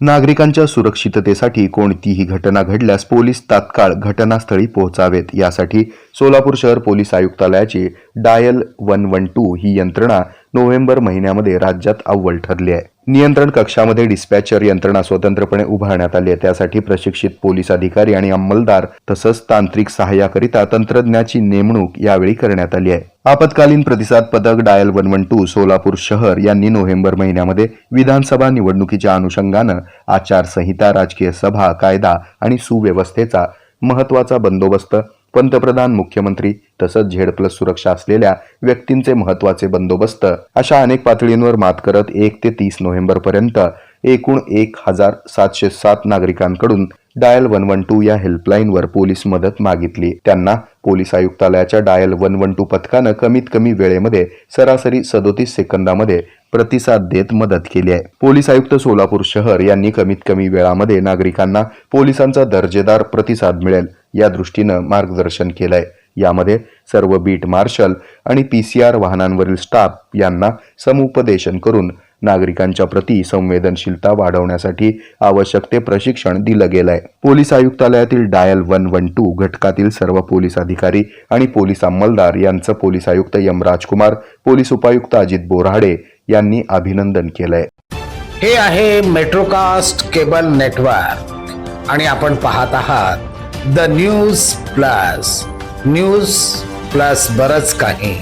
नागरिकांच्या सुरक्षिततेसाठी कोणतीही घटना घडल्यास पोलीस तात्काळ घटनास्थळी पोहोचावेत. यासाठी सोलापूर शहर पोलीस आयुक्तालयाची डायल वन वन टू ही यंत्रणा नोव्हेंबर महिन्यामध्ये राज्यात अव्वल ठरली आहे. नियंत्रण कक्षामध्ये डिस्पॅचर यंत्रणा स्वतंत्रपणे उभारण्यात आली आहे. त्यासाठी प्रशिक्षित पोलीस अधिकारी आणि अंमलदार तसंच तांत्रिक सहाय्याकरिता तंत्रज्ञाची नेमणूक यावेळी करण्यात आली आहे. आपत्कालीन प्रतिसाद पथक dial one one two Solapur शहर यांनी नोव्हेंबर महिन्यामध्ये विधानसभा निवडणुकीच्या अनुषंगानं आचारसंहिता राजकीय सभा कायदा आणि सुव्यवस्थेचा महत्त्वाचा बंदोबस्त पंतप्रधान मुख्यमंत्री तसंच झेड प्लस सुरक्षा असलेल्या व्यक्तींचे महत्त्वाचे बंदोबस्त अशा अनेक पातळींवर मात करत एक ते तीस नोव्हेंबर पर्यंत एकूण एक हजार सातशे सात नागरिकांकडून डायल वन वन टू या हेल्पलाईनवर पोलीस मदत मागितली. त्यांना पोलीस आयुक्तालयाच्या डायल वन वन टू पथकानं कमीत कमी वेळेमध्ये सरासरी सदोतीस सेकंदामध्ये प्रतिसाद देत मदत केली आहे. पोलीस आयुक्त सोलापूर शहर यांनी कमीत कमी वेळामध्ये नागरिकांना पोलिसांचा दर्जेदार प्रतिसाद मिळेल या दृष्टीनं मार्गदर्शन केलंय. यामध्ये सर्व बीट मार्शल आणि पी सी आर वाहनांवरील स्टाफ यांना समुपदेशन करून नागरिकांच्या प्रती संवेदनशीलता वाढवण्यासाठी आवश्यक ते प्रशिक्षण दिलं गेलंय. पोलीस आयुक्तालयातील डायल वन वन टू घटकातील सर्व पोलीस अधिकारी आणि पोलीस अंमलदार यांचं पोलीस आयुक्त यम राजकुमार पोलीस उपायुक्त अजित बोराडे यांनी अभिनंदन केलंय. हे आहे मेट्रोकास्ट केबल नेटवर्क आणि आपण पाहत आहात the news plus. News plus बरच काही.